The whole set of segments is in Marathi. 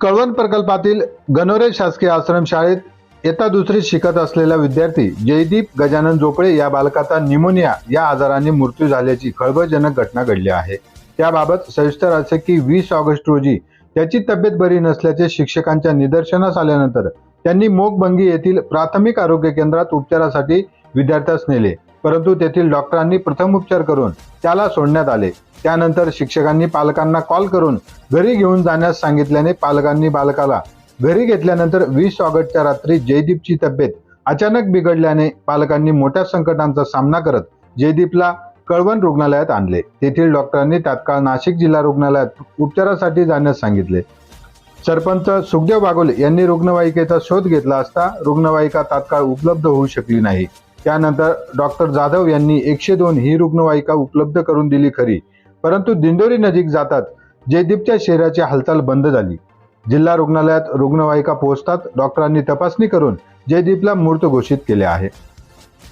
कळवण प्रकल्पातील गणोरे शासकीय आश्रमशाळेत येता दुसरीत शिकत असलेला विद्यार्थी जयदीप गजानन जोपळे या बालकाचा निमोनिया या आजाराने मृत्यू झाल्याची खळबळजनक घटना घडली आहे. त्याबाबत सविस्तर असे की वीस ऑगस्ट रोजी त्याची तब्येत बरी नसल्याचे शिक्षकांच्या निदर्शनास आल्यानंतर त्यांनी मोगबंगी येथील प्राथमिक आरोग्य केंद्रात उपचारासाठी विद्यार्थ्यास नेले. परंतु तेथील डॉक्टरांनी प्रथम उपचार करून त्याला सोडण्यात आले. त्यानंतर शिक्षकांनी पालकांना कॉल करून घरी घेऊन जाण्यास सांगितल्याने पालकांनी बालकाला घरी घेतल्यानंतर वीस ऑगस्टच्या रात्री जयदीपची तब्येत अचानक बिघडल्याने पालकांनी मोठ्या संकटांचा सामना करत जयदीपला कळवण रुग्णालयात आणले. तेथील डॉक्टरांनी तात्काळ नाशिक जिल्हा रुग्णालयात उपचारासाठी जाण्यास सांगितले. सरपंच सुखदेव बागोले यांनी रुग्णवाहिकेचा शोध घेतला असता रुग्णवाहिका तात्काळ उपलब्ध होऊ शकली नाही. त्यानंतर डॉक्टर जाधव यांनी एकशे दोन ही रुग्णवाहिका उपलब्ध करून दिली खरी. परंतु दिंडोरी नजीक जातात जयदीपच्या शरीराची हालचाल बंद झाली. जिल्हा रुग्णालयात रुग्णवाहिका पोहोचतात डॉक्टरांनी तपासणी करून जयदीपला मृत घोषित केले आहे.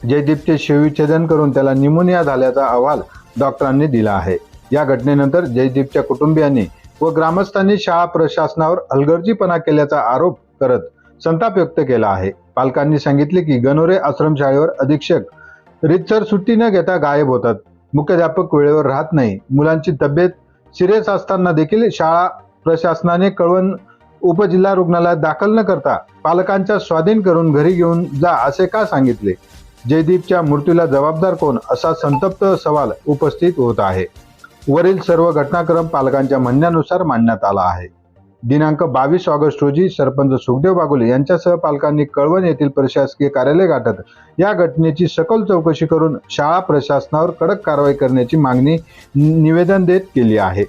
जयदीपचे शिवविच्छेदन करून त्याला निमोनिया झाल्याचा अहवाल डॉक्टरांनी दिला आहे. या घटनेनंतर जयदीपच्या कुटुंबियांनी व ग्रामस्थांनी शाळा प्रशासनावर हलगर्जीपणा केल्याचा आरोप करत संताप व्यक्त केला आहे. पालकांनी सांगितले की गणोरे आश्रमशाळेवर अधीक्षक रितसर सुट्टी न घेता गायब होतात. मुख्याध्यापक वेळेवर राहत नाही. मुलांची तब्येत सिरियस असताना देखील शाळा प्रशासनाने कळवण उपजिल्हा रुग्णालयात दाखल न करता पालकांच्या स्वाधीन करून घरी घेऊन जा असे का सांगितले? जयदीपच्या मृत्यूला जबाबदार कोण? असा संतप्त सवाल उपस्थित होत आहे. वरील सर्व घटनाक्रम पालकांच्या म्हणण्यानुसार मांडण्यात आला आहे. दिनांक बावीस ऑगस्ट रोजी सरपंच सुखदेव बागुले यांच्यासह पालकांनी कळवण येथील प्रशासकीय कार्यालय गाठत या घटनेची सखोल चौकशी करून शाळा प्रशासनावर कडक कारवाई करण्याची मागणी निवेदन देत केली आहे.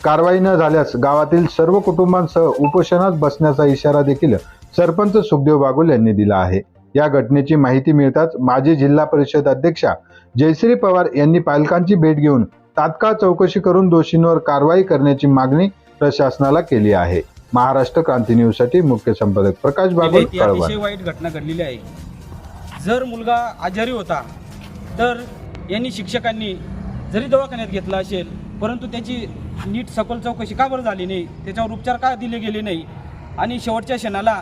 कारवाई न झाल्यास गावातील सर्व कुटुंबांसह उपोषणात बसण्याचा इशारा देखील सरपंच सुखदेव बागुल यांनी दिला आहे. या घटनेची माहिती मिळताच माजी जिल्हा परिषद अध्यक्षा जयश्री पवार यांनी पालकांची भेट घेऊन तात्काळ चौकशी करून दोषींवर कारवाई करण्याची मागणी प्रशासनाला केली आहे. महाराष्ट्र क्रांती न्यूजसाठी मुख्य संपादक प्रकाश बागुल ती कळवण. अतिशय वाईट घटना घडलेली आहे. जर मुलगा आजारी होता तर यांनी शिक्षकांनी जरी दवाखान्यात घेतला असेल परंतु त्याची नीट सखोल चौकशी का बरं झाली नाही? त्याच्यावर उपचार का दिले गेले नाही? आणि शेवटच्या क्षणाला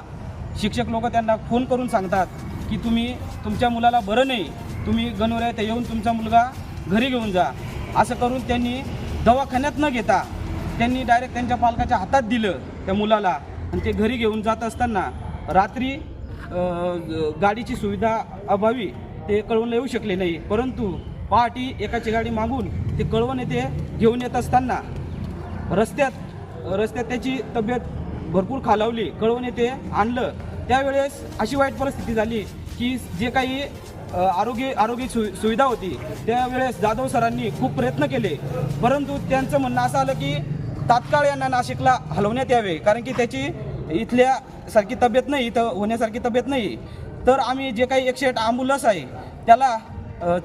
शिक्षक लोक त्यांना फोन करून सांगतात की तुम्ही तुमच्या मुलाला बरं नाही. तुम्ही गणवऱ्यात येऊन तुमचा मुलगा घरी घेऊन जा. असं करून त्यांनी दवाखान्यात न घेता त्यांनी डायरेक्ट त्यांच्या पालकाच्या हातात दिलं त्या मुलाला. आणि ते घरी घेऊन जात असताना रात्री गाडीची सुविधा अभावी ते कळवण येऊ शकले नाही. परंतु पहाटी एकाची गाडी मागून ते कळवण येथे घेऊन येत असताना रस्त्यात रस्त्यात त्याची तब्येत भरपूर खालावली कळवण येथे आणलं. त्यावेळेस अशी वाईट परिस्थिती झाली की जे काही आरोग्य आरोग्य सु सुविधा होती त्यावेळेस जाधव सरांनी खूप प्रयत्न केले. परंतु त्यांचं म्हणणं असं आलं की तात्काळ यांना नाशिकला हलवण्यात यावे कारण की त्याची इथल्या सारखी तब्येत नाही इथं होण्यासारखी तब्येत नाही. तर आम्ही जे काही एकशे आठ ॲम्ब्युलन्स आहे त्याला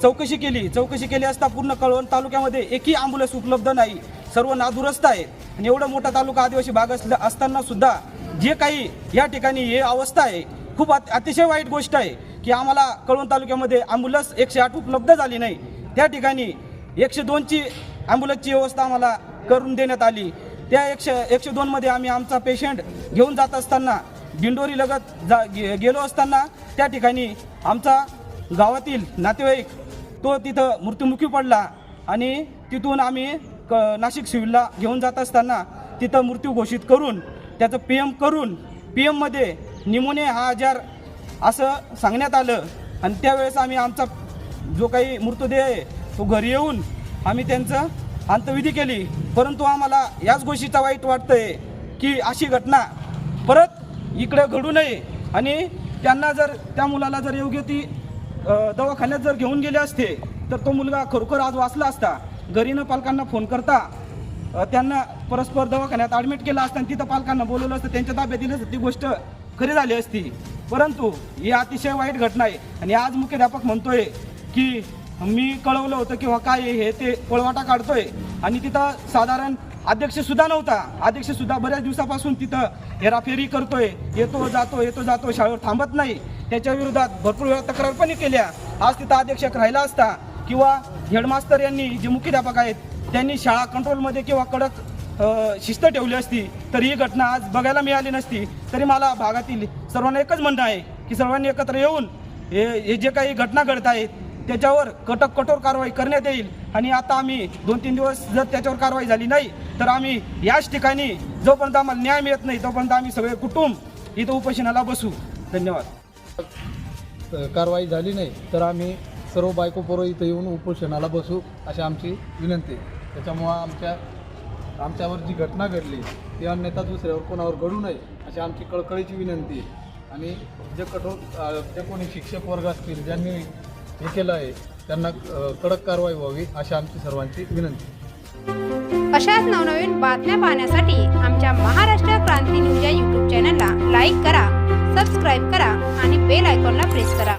चौकशी केली. चौकशी केली असता पूर्ण कळवण तालुक्यामध्ये एकही ॲम्ब्युलन्स उपलब्ध नाही. सर्व नादुरस्त आहेत आणि एवढा मोठा तालुका आदिवासी भाग असला असताना सुद्धा जे काही या ठिकाणी हे अवस्था आहे खूप अतिशय वाईट गोष्ट आहे की आम्हाला कळवण तालुक्यामध्ये ॲम्ब्युलन्स एकशे आठ उपलब्ध झाली नाही. त्या ठिकाणी एकशे दोनची ॲम्ब्युलन्सची व्यवस्था आम्हाला करून देण्यात आली. त्या एकशे एकशे दोनमध्ये आम्ही आमचा पेशंट घेऊन जात असताना दिंडोरी लगत जा गे- गेलो असताना त्या ठिकाणी आमचा गावातील नातेवाईक तो तिथं मृत्युमुखी पडला आणि तिथून आम्ही क नाशिक सिव्हिलला घेऊन जात असताना तिथं मृत्यू घोषित करून त्याचं पी एम करून पी एममध्ये निमोनिया हा आजार असं सांगण्यात आलं. आणि त्यावेळेस आम्ही आमचा जो काही मृतदेह आहे तो घरी येऊन आम्ही त्यांचं अंतविधी केली. परंतु आम्हाला याच गोष्टीचा वाईट वाटतंय की अशी घटना परत इकडे घडू नये. आणि त्यांना जर त्या मुलाला जर योग्य ती दवाखान्यात जर घेऊन गेले असते तर तो मुलगा खरोखर आज वाचला असता. घरी न पालकांना फोन करता त्यांना परस्पर दवाखान्यात ॲडमिट केलं असतं आणि तिथं पालकांना बोलवलं असतं. त्यांच्या ताब्यात दिलं असतं. ती गोष्ट खरी झाली असती. परंतु ही अतिशय वाईट घटना आहे. आणि आज मुख्याध्यापक म्हणतोय की मी कळवलं होतं किंवा काय आहे हे ते पळवाटा काढतोय. आणि तिथं साधारण अध्यक्ष सुद्धा नव्हता. अध्यक्ष सुद्धा बऱ्याच दिवसापासून तिथं हेराफेरी करतोय. येतो जातो येतो जातो शाळेवर थांबत नाही. त्याच्या विरोधात भरपूर वेळा तक्रार पण केल्या. आज तिथं अध्यक्षक राहिला असता किंवा हेडमास्तर यांनी जे मुख्याध्यापक आहेत त्यांनी शाळा कंट्रोलमध्ये किंवा कडक शिस्त ठेवली असती तर ही घटना आज बघायला मिळाली नसती. तरी मला भागातील सर्वांना एकच म्हणणं आहे की सर्वांनी एकत्र येऊन हे हे जे काही घटना घडत आहेत त्याच्यावर कटक कठोर कारवाई करण्यात येईल. आणि आता आम्ही दोन तीन दिवस जर त्याच्यावर कारवाई झाली नाही तर आम्ही याच ठिकाणी जोपर्यंत आम्हाला न्याय मिळत नाही तोपर्यंत आम्ही सगळे कुटुंब इथं उपोषणाला बसू. धन्यवाद. कारवाई झाली नाही तर आम्ही सर्व बायको पोरं इथं येऊन उपोषणाला बसू अशी आमची विनंती त्याच्यामुळं आमच्या आमच्यावर जी घटना घडली ती अन्यथा दुसऱ्यावर कोणावर घडू नये अशी आमची कळकळीची विनंती आणि जे कठोर जे कोणी शिक्षक वर्ग असतील ज्यांनी हे केलं आहे. त्यांना कडक कारवाई व्हावी अशी आमची सर्वांची विनंती. अशाच नवनवीन बातम्या पाहण्यासाठी आमच्या महाराष्ट्र क्रांती न्यूज या यूट्यूब चॅनलला लाईक करा सबस्क्राईब करा आणि बेल आयकॉनला प्रेस करा.